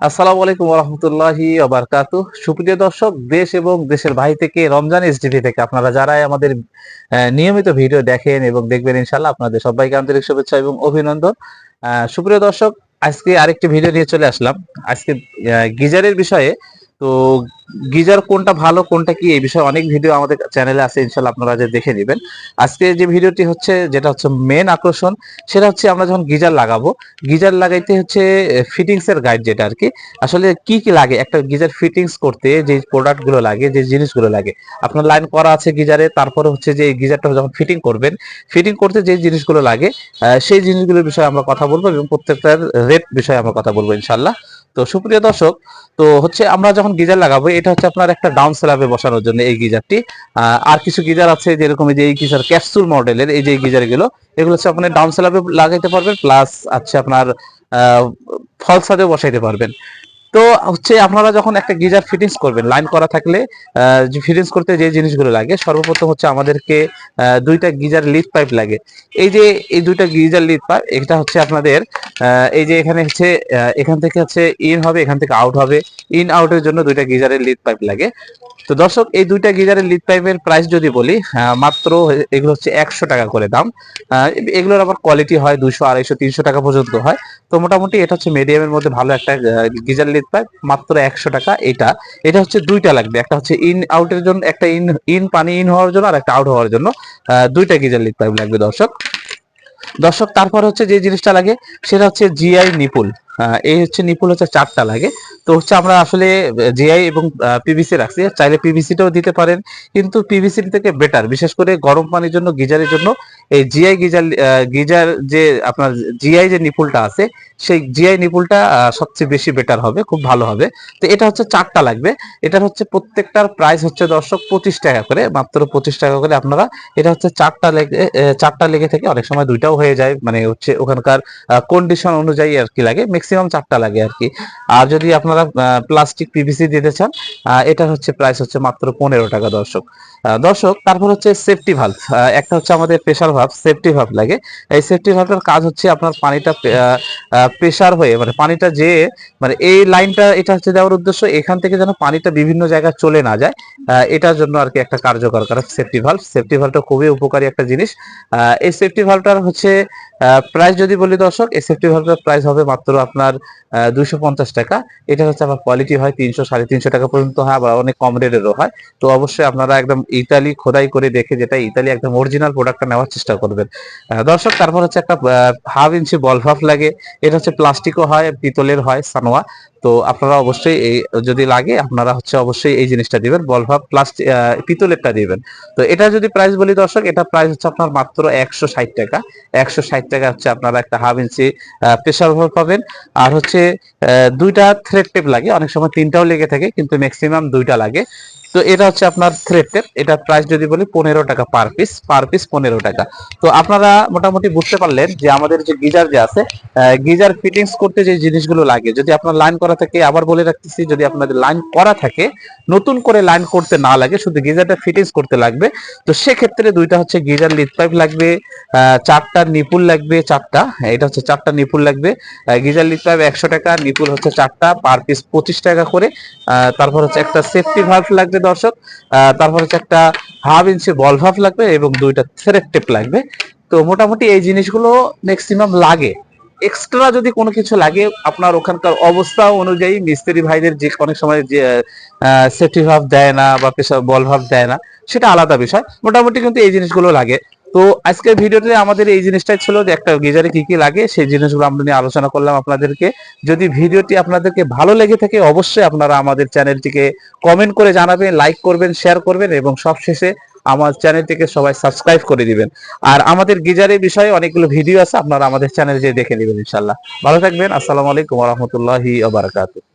আসসালামু আলাইকুম রহমতুল্লাহি আবরকাতু সুপ্রিয় দর্শক, দেশ এবং দেশের ভাই থেকে রমজান এসডিটি থেকে আপনারা যারাই আমাদের নিয়মিত ভিডিও দেখেন এবং দেখবেন ইনশাল্লাহ আপনাদের সবাইকে আন্তরিক শুভেচ্ছা এবং অভিনন্দন। সুপ্রিয় দর্শক, আজকে আরেকটি ভিডিও নিয়ে চলে আসলাম। আজকে গিজারের বিষয়ে তো গিজার কোনটা ভালো, কোনটা কি, এই বিষয়ে অনেক ভিডিও আমাদের চ্যানেলে আছে ইনশাল্লাহ আপনারা যে দেখে নেবেন। আজকে যে ভিডিওটি হচ্ছে, যেটা হচ্ছে মেন আকর্ষণ, সেটা হচ্ছে আমরা যখন গিজার লাগাবো, গিজার লাগাইতে হচ্ছে ফিটিংস এর গাইড যেটা আর কি আসলে কি কি লাগে? একটা গিজার ফিটিংস করতে যে প্রোডাক্টগুলো লাগে, যে জিনিসগুলো লাগে। আপনার লাইন করা আছে গিজারে, তারপরে হচ্ছে যে গিজারটা যখন ফিটিং করবেন ফিটিং করতে যে জিনিসগুলো লাগে সেই জিনিসগুলোর বিষয়ে আমরা কথা বলব এবং প্রত্যেকটার রেট বিষয়ে আমরা কথা বলব ইনশাল্লাহ তো সুপ্রিয় দর্শক, তো হচ্ছে আমরা যখন গিজার লাগাবো, এটা হচ্ছে আপনার একটা ডাউন স্ল্যাবে বসানোর জন্য এই গিজারটি। আর কিছু গিজার আছে যেরকম এই যে এই গিজার ক্যাপসুল মডেলের এই যে গিজারগুলো এগুলো হচ্ছে আপনি ডাউন স্ল্যাবে লাগাইতে পারবেন প্লাস আছে আপনার ফল সাদেও বসাইতে পারবেন। তো হচ্ছে আপনারা যখন একটা গিজার ফিটিংস করবেন লাইন করা থাকলে ফিটিংস করতে যে জিনিসগুলো লাগে, সর্বপ্রথম হচ্ছে আমাদেরকে দুইটা গিজার লিড পাইপ লাগে। এই যে, এই দুইটা গিজার লিড পাইপ এটা হচ্ছে আপনাদের এই যে এখানে হচ্ছে এখান থেকে হচ্ছে ইন হবে, এখান থেকে আউট হবে। ইন আউটের জন্য দুইটা গিজারের লিড পাইপ লাগে। তো দর্শক, এই দুইটা গিজারের লিড পাইপের প্রাইস যদি বলি মাত্র এগুলো হচ্ছে একশো টাকা করে দাম। এগুলোর আবার কোয়ালিটি হয় দুইশো, আড়াইশো, তিনশো টাকা পর্যন্ত হয়। তো মোটামুটি এটা হচ্ছে মিডিয়ামের মধ্যে ভালো একটা গিজার লিড পাইপ মাত্র একশো টাকা এটা। এটা হচ্ছে দুইটা লাগবে, একটা হচ্ছে ইন আউটের জন্য, একটা ইন ইন পানি ইন হওয়ার জন্য, আর একটা আউট হওয়ার জন্য। দুইটা গিজার লিড পাইপ লাগবে, দর্শক। দর্শক, তারপর হচ্ছে যে জিনিসটা লাগে, সেটা হচ্ছে জিআই নিপুল এই হচ্ছে নিপুল হচ্ছে চারটা লাগে। তো হচ্ছে আমরা আসলে জিআই এবং পিভিসি রাখছি। চাইলে পিভিসিটাও দিতে পারেন, কিন্তু পিভিসি থেকে বেটার বিশেষ করে গরম পানির জন্য, গিজারের জন্য এই জিআই গিজার গিজার যে আপনার জিআই যে নিপুলটা আছে, সেই জিআই নিপুলটা সবচেয়ে বেশি বেটার হবে, খুব ভালো হবে। তো এটা হচ্ছে চারটা লাগবে। এটার হচ্ছে প্রত্যেকটার প্রাইস হচ্ছে দর্শক পঁচিশ টাকা করে, মাত্র পঁচিশ টাকা করে আপনারা এটা হচ্ছে চারটা লেগে চারটা লেগে থেকে অনেক সময় দুইটাও হয়ে যায় মানে হচ্ছে ওখানকার কন্ডিশন অনুযায়ী আর কি লাগে ম্যাক্সিমাম চারটা লাগে আর কি। আর যদি আপনারা প্লাস্টিক পিভিসি দিতে চান এটার হচ্ছে প্রাইস হচ্ছে মাত্র পনেরো টাকা দর্শক। দর্শক, তারপর হচ্ছে সেফটি ভালভ একটা হচ্ছে আমাদের প্রেসার ভালভ সেফটি ভাব লাগে। এই সেফটি ভালভের কাজ হচ্ছে আপনার পানিটা প্রেসার হয়ে মানে পানিটা যে মানে এই লাইনটা এটা হচ্ছে দেওয়ার উদ্দেশ্য, এখান থেকে যেন পানিটা বিভিন্ন জায়গায় চলে না যায়। এটার জন্য আর কি একটা কার্যকর, কারণ সেফটি ভালভ সেফটি ভালভটা খুবই উপকারী একটা জিনিস। এই সেফটি ভালভটার হচ্ছে প্রাইস যদি বলি দর্শক, এই সেফটি ভালভটার প্রাইস হবে মাত্র আপনার দুইশো পঞ্চাশ টাকা। এটা হচ্ছে আমার কোয়ালিটি হয় তিনশো, সাড়ে তিনশো টাকা পর্যন্ত হয়, আবার অনেক কম রেটেরও হয়। তো অবশ্যই আপনারা একদম ইতালি খোদাই করে দেখে যেটা ইতালি একদম অরিজিনাল প্রোডাক্টটা নেওয়ার করবেন। দর্শক, তারপর হচ্ছে একটা হাফ ইঞ্চি বল ভাফ লাগে। এটা হচ্ছে প্লাস্টিকও হয়, পিতলের হয়, সানোয়া। তো আপনারা অবশ্যই এই, যদি লাগে, আপনারা হচ্ছে অবশ্যই এই জিনিসটা দিবেন। বল ভাব প্লাস্টিক পিতলেরটা দিবেন। তো এটা যদি প্রাইস বলি দর্শক, এটা প্রাইস হচ্ছে আপনার মাত্র একশো ষাট টাকা। একশো ষাট টাকা হচ্ছে আপনারা একটা হাফ ইঞ্চি প্রেসার ভাব পাবেন। আর হচ্ছে দুইটা থ্রেড টেপ লাগে। অনেক সময় তিনটাও লেগে থাকে, কিন্তু ম্যাক্সিমাম দুইটা লাগে। তো এটা হচ্ছে আপনার থ্রেড টেপ এটার প্রাইস যদি বলি পনেরো টাকা পার পিস পার পিস পনেরো টাকা। তো আপনারা মোটামুটি বুঝতে পারলেন যে আমাদের যে গিজার যে আছে গিজার ফিটিংস করতে যে জিনিসগুলো লাগে, যদি আপনার লাইন করা থাকে, আবার বলে রাখতেছি, যদি আপনাদের লাইন করা থাকে, নতুন করে লাইন করতে না লাগে, শুধু গিজারটা ফিটিংস করতে লাগবে, তো সেক্ষেত্রে দুইটা হচ্ছে গিজার লিড পাইপ লাগবে চারটা নিপুল লাগবে, চারটা, এটা হচ্ছে চারটা নিপুল লাগবে গিজার লিড পাইপ একশো টাকা নিপুল হচ্ছে চারটা পার পিস পঁচিশ টাকা করে তারপর হচ্ছে একটা সেফটি ভাল্ভ লাগবে দর্শক। তারপর হচ্ছে একটা হাফ ইঞ্চি বল ভাফ লাগবে এবং দুইটা থ্রেড টেপ লাগবে। তো মোটামুটি এই জিনিসগুলো ম্যাক্সিমাম লাগে। এক্সট্রা যদি কোনো কিছু লাগে, আপনার ওখানকার অবস্থা অনুযায়ী মিস্ত্রি ভাইদের যে অনেক সময় যে সেফটি ভাব দেয় না বা বল ভাব দেয় না, সেটা আলাদা বিষয়। মোটামুটি কিন্তু এই জিনিসগুলো লাগে। তো আজকের ভিডিওতে আমাদের এই জিনিসটাই ছিল যে একটা গিজারে কি কি লাগে, সেই জিনিসগুলো আমরা নিয়ে আলোচনা করলাম আপনাদেরকে। যদি ভিডিওটি আপনাদেরকে ভালো লেগে থাকে, অবশ্যই আপনারা আমাদের চ্যানেলটিকে কমেন্ট করে জানাবেন লাইক করবেন শেয়ার করবেন এবং সবশেষে আমার চ্যানেলটিকে সবাই সাবস্ক্রাইব করে দিবেন। আর আমাদের গিজারের বিষয়ে অনেকগুলো ভিডিও আছে, আপনারা আমাদের চ্যানেলে যেয়ে দেখে নেবেন ইনশাল্লাহ ভালো থাকবেন, আসসালামু আলাইকুম রহমতুল্লাহি বারাকাতুহ।